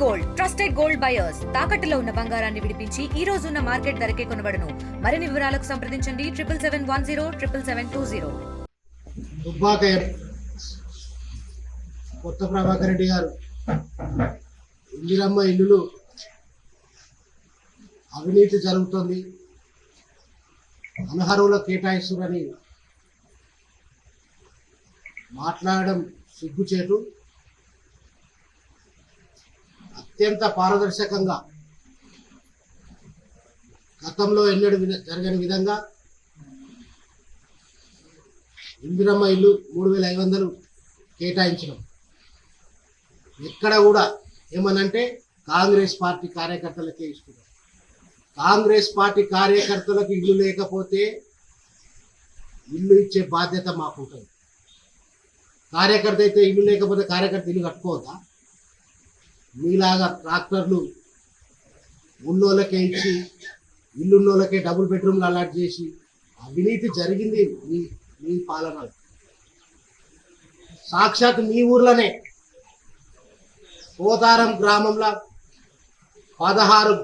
Gold trusted gold buyers తాకట్టులో ఉన్న బంగారాన్ని విడిపించి ఈ రోజు ఉన్న మార్కెట్ ధరకే కొనబడను. మరిన్ని వివరాలకు సంప్రదించండి. Triple seven one zero triple seven two zero. Dubbaka Kotha Prabhakar Reddy గారు. ఇందిరమ్మ ఇల్లులు. అవినీతి జరుగుతుంది. అనర్హుల కేటాయిస్తున్నారని మాట్లాడడం సిగ్గుచేటు. అత్యంత పారదర్శకంగా గతంలో ఎన్నడూ విన- జరగని విధంగా ఇందిరమ్మ ఇల్లు మూడు వేల ఐదు వందలు కేటాయించడం ఎక్కడ కూడా ఏమనంటే కాంగ్రెస్ పార్టీ కార్యకర్తలకే ఇస్తున్నారు కాంగ్రెస్ పార్టీ కార్యకర్తలకు ఇల్లు లేకపోతే ఇల్లు ఇచ్చే బాధ్యత మాకు ఉంటుంది కార్యకర్త అయితే ఇల్లు లేకపోతే కార్యకర్త ఇల్లు కట్టుకోవద్దా? మీలాగా ట్రాక్టర్లు ఉన్నోళ్ళకే ఇచ్చి ఇల్లున్నోళ్ళకే డబుల్ బెడ్రూమ్లు అలాట్ చేసి అవినీతి జరిగింది మీ మీ పాలన. సాక్షాత్ మీ ఊర్లోనే పోతారం గ్రామంలో పదహారు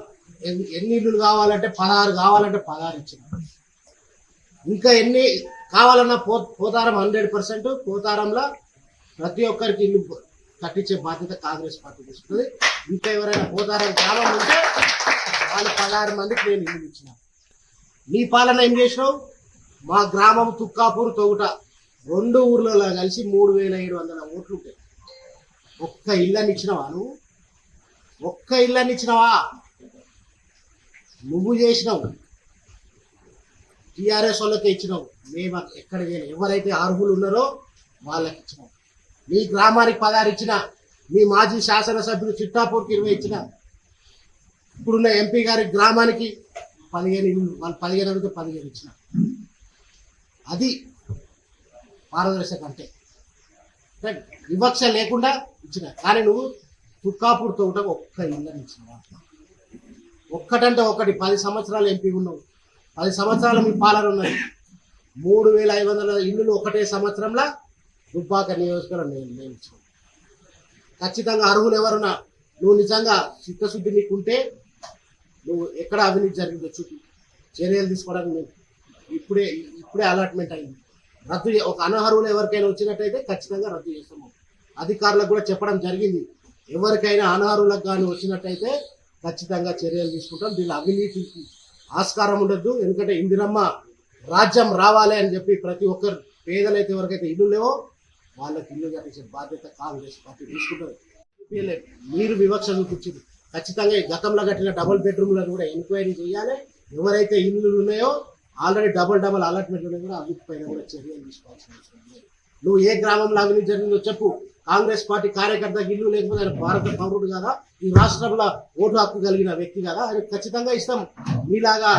ఎన్ని- ఎన్ని ఇల్లులు కావాలంటే పదహారు కావాలంటే పదహారు ఇచ్చిన. ఇంకా ఎన్ని కావాలన్నా పో పోతారం హండ్రెడ్ పర్సెంట్ పోతారంలో ప్రతి ఒక్కరికి ఇల్లు కట్టించే బాధ్యత కాంగ్రెస్ పార్టీ తీసుకుంటుంది ఇంకా ఎవరైనా పోతారని గ్రామం ఉంటే వాళ్ళు పదహారు మందికి నేను ఇల్లు ఇచ్చిన. నీ పాలన ఏం చేసినావు? మా గ్రామం తుక్కాపూర్ తొగుట రెండు ఊర్లలో కలిసి మూడు వేల ఏడు వందల ఓట్లు ఉంటాయి ఒక్క ఇళ్ళని ఇచ్చినవా నువ్వు? ఒక్క ఇళ్ళని ఇచ్చినావా? నువ్వు చేసినావు. టీఆర్ఎస్ వాళ్ళకే ఇచ్చినావు. మేము ఎక్కడ ఎవరైతే అర్హులు ఉన్నారో వాళ్ళకి ఇచ్చినావు మీ గ్రామానికి పదహారు ఇచ్చిన మీ మాజీ శాసనసభ్యులు చిట్టాపూర్కి ఇరవై ఇచ్చిన. ఇప్పుడున్న ఎంపీ గారి గ్రామానికి పదిహేను ఇల్లు వాళ్ళు పదిహేను అడిగితే పదిహేను ఇచ్చిన. అది పారదర్శక అంటే. వివక్ష లేకుండా ఇచ్చిన. కానీ నువ్వు తుక్కాపూర్తో ఉంటే ఒక్క ఇల్లని ఇచ్చినవా? ఒక్కటంటే ఒకటి పది సంవత్సరాలు ఎంపీ ఉన్నావు. పది సంవత్సరాలు మీ పాలన ఉన్నది. మూడు వేల ఐదు వందల ఇల్లులు ఒకటే సంవత్సరంలో దుబ్బాక నియోజకవర్గం నేను నేను ఖచ్చితంగా అర్హులు ఎవరున్నా నువ్వు నిజంగా చిత్తశుద్ధి నీకుంటే నువ్వు ఎక్కడ అవినీతి జరిగిందో చూపి చర్యలు తీసుకోవడానికి నేను ఇప్పుడే ఇప్పుడే అలాట్మెంట్ అయింది. రద్దు ఒక అనర్హులు ఎవరికైనా వచ్చినట్టయితే ఖచ్చితంగా రద్దు చేస్తాము. అధికారులకు కూడా చెప్పడం జరిగింది. ఎవరికైనా అనర్హులకు కానీ వచ్చినట్టయితే ఖచ్చితంగా చర్యలు తీసుకుంటాం. దీనిలో అవినీతికి ఆస్కారం ఉండద్దు. ఎందుకంటే ఇందిరమ్మ రాజ్యం రావాలి అని చెప్పి ప్రతి ఒక్కరు పేదలైతే ఎవరికైతే ఇల్లు లేవో వాళ్ళకి ఇల్లు కట్టించే బాధ్యత కాంగ్రెస్ పార్టీ తీసుకుంటారు మీరు వివక్ష చూపించింది. ఖచ్చితంగా గతంలో కట్టిన డబుల్ బెడ్రూమ్లను కూడా ఎంక్వైరీ చేయాలి. ఎవరైతే ఇల్లు ఉన్నాయో ఆల్రెడీ డబుల్ డబుల్ అలాట్మెంట్ ఉన్నాయి కూడా అభివృద్ధి పైన కూడా చర్యలు తీసుకోవాల్సిన అవసరం లేదు. నువ్వు ఏ గ్రామంలో అభివృద్ధి జరిగిందో చెప్పు. కాంగ్రెస్ పార్టీ కార్యకర్తకి ఇల్లు లేకపోతే ఆయన భారత పౌరుడు కదా? ఈ రాష్ట్రంలో ఓటు హక్కు కలిగిన వ్యక్తి కదా? ఆయన ఖచ్చితంగా ఇస్తాం. మీలాగా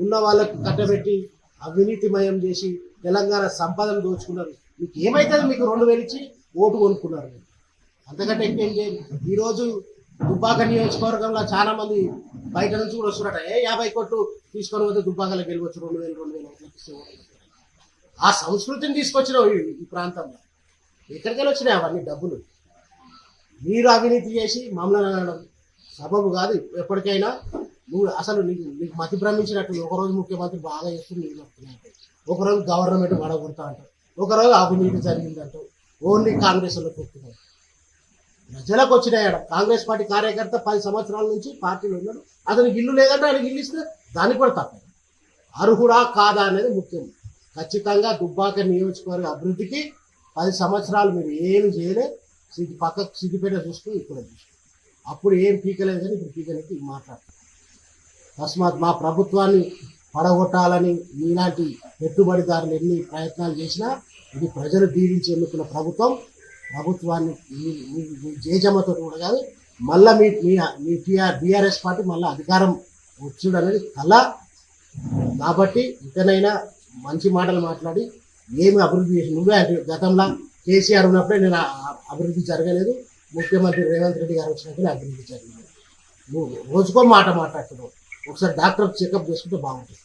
ఉన్న వాళ్ళకు కట్టబెట్టి అవినీతిమయం చేసి తెలంగాణ సంపదను దోచుకున్నారు. మీకు ఏమైతుంది మీకు రెండు వేలు ఇచ్చి ఓటు కొనుక్కున్నారు మీరు. అంతకంటే ఇంకేం చేయాలి? ఈరోజు దుబ్బాక నియోజకవర్గంలో చాలా మంది బయట నుంచి కూడా వస్తున్నారట. ఏ యాభై కోట్లు తీసుకొని పోతే దుబ్బాకలో గెలవచ్చు రెండు వేలు రెండు వేలు ఆ సంస్కృతిని తీసుకొచ్చినావు ఈ ప్రాంతంలో. ఎక్కడికెళ్ళి వచ్చినాయి అవన్నీ డబ్బులు? మీరు అవినీతి చేసి మమ్మల్ని అనడం సబబు కాదు. ఎప్పటికైనా నువ్వు అసలు నీకు నీకు మతి భ్రమించినట్టు ఒకరోజు ముఖ్యమంత్రి బాగా చేస్తుంది నీకు ఒకరోజు గవర్నమెంట్ వడగొడతా అంటారు. ఒకరోజు అవినీతి జరిగిందంటావు ఓన్లీ కాంగ్రెస్ వాళ్ళకి ప్రజలకు వచ్చినాయి కాంగ్రెస్ పార్టీ కార్యకర్త పది సంవత్సరాల నుంచి పార్టీలో ఉన్నాడు అతనికి ఇల్లు లేదంటే ఆయనకి ఇల్లు ఇస్తే దానికి కూడా తప్ప అర్హుడా కాదా అనేది ముఖ్యం. ఖచ్చితంగా దుబ్బాక నియోజకవర్గ అభివృద్ధికి పది సంవత్సరాలు మీరు ఏమి చేయలే సిద్ధి పక్కకు సిద్ధిపేట చూసుకుని ఇక్కడ చూసుకుని అప్పుడు ఏం పీకలేదు కానీ ఇప్పుడు పీకలేదు మాట్లాడుతున్నారు. తస్మాత్ మా ప్రభుత్వాన్ని పడగొట్టాలని ఇలాంటి పెట్టుబడిదారులు ఎన్ని ప్రయత్నాలు చేసినా ఇది ప్రజలు దీవించి ఎన్నుకున్న ప్రభుత్వం. ప్రభుత్వాన్ని జేజమ్మతో కూడా కాదు మళ్ళీ మీ మీ మీ టీఆర్ బీఆర్ఎస్ పార్టీ మళ్ళీ అధికారం వచ్చుడు అనేది కళ కాబట్టి ఇకనైనా మంచి మాటలు మాట్లాడి ఏమి అభివృద్ధి చేసి నువ్వే అంటే గతంలో కేసీఆర్ ఉన్నప్పుడే నేను ఆ- అభివృద్ధి జరగలేదు. ముఖ్యమంత్రి రేవంత్ రెడ్డి గారు వచ్చినప్పుడు అభివృద్ధి జరిగింది. నువ్వు రోజుకో మాట మాట్లాడుతున్నావు. ఒకసారి డాక్టర్ చెకప్ చేసుకుంటే బాగుంటుంది.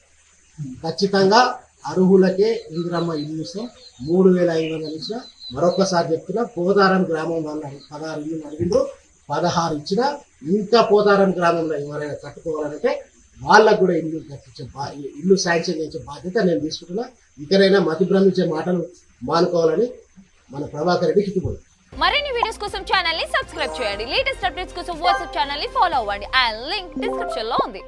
ఖచ్చితంగా అర్హులకే ఇందిరమ్మ ఇల్లు ఇస్తాం మూడు వేల ఐదు వందలు ఇచ్చిన మరొకసారి చెప్తున్నా పోదారం గ్రామం వాళ్ళు పదహారు ఇల్లు అడిగిండ్రు పదహారు ఇచ్చిన ఇంకా పోతారం గ్రామంలో ఎవరైనా కట్టుకోవాలంటే వాళ్ళకు కూడా ఇల్లు కట్టించే బా ఇల్లు శాంక్షన్ చేసే బాధ్యత నేను తీసుకుంటున్నా. ఇకనైనా మతి భ్రమించే మాటలు మానుకోవాలని మన ప్రభాకర్ రెడ్డి కిట్టుకోండి మరిన్ని వీడియోస్ కోసం ఛానల్ని సబ్స్క్రైబ్ చేయండి. లేటెస్ట్ అప్డేట్స్ కోసం వాట్సాప్ ఛానల్ని ఫాలో అవ్వండి. అండ్ లింక్ డిస్క్రిప్షన్లో ఉంది.